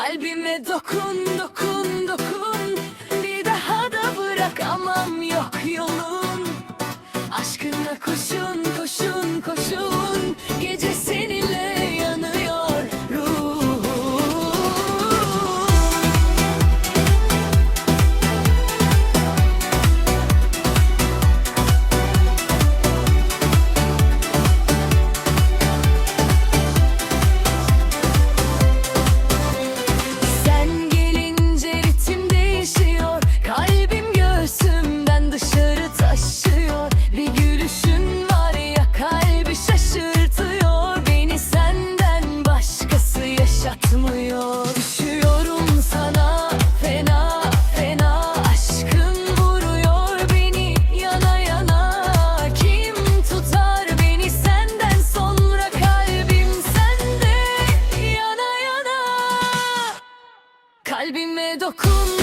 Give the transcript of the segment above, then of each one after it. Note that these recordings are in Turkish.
Kalbime dokun dokun dokun. Bir daha da bırakamam. Üşüyorum sana. Fena fena Aşkın vuruyor beni yana Kim tutar beni senden sonra Kalbim sende? Yana. Kalbime dokun.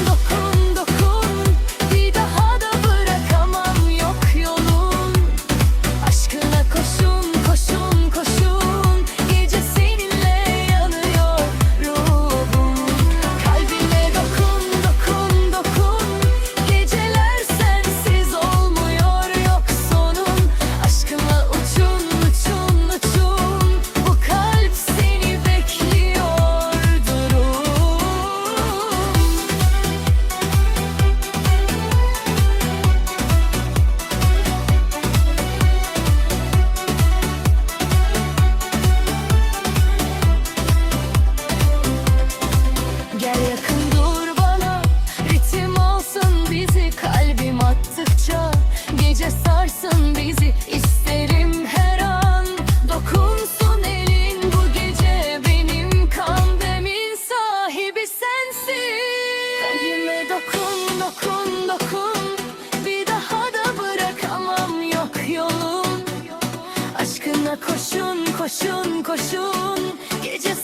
koşun koşun koşun. Gece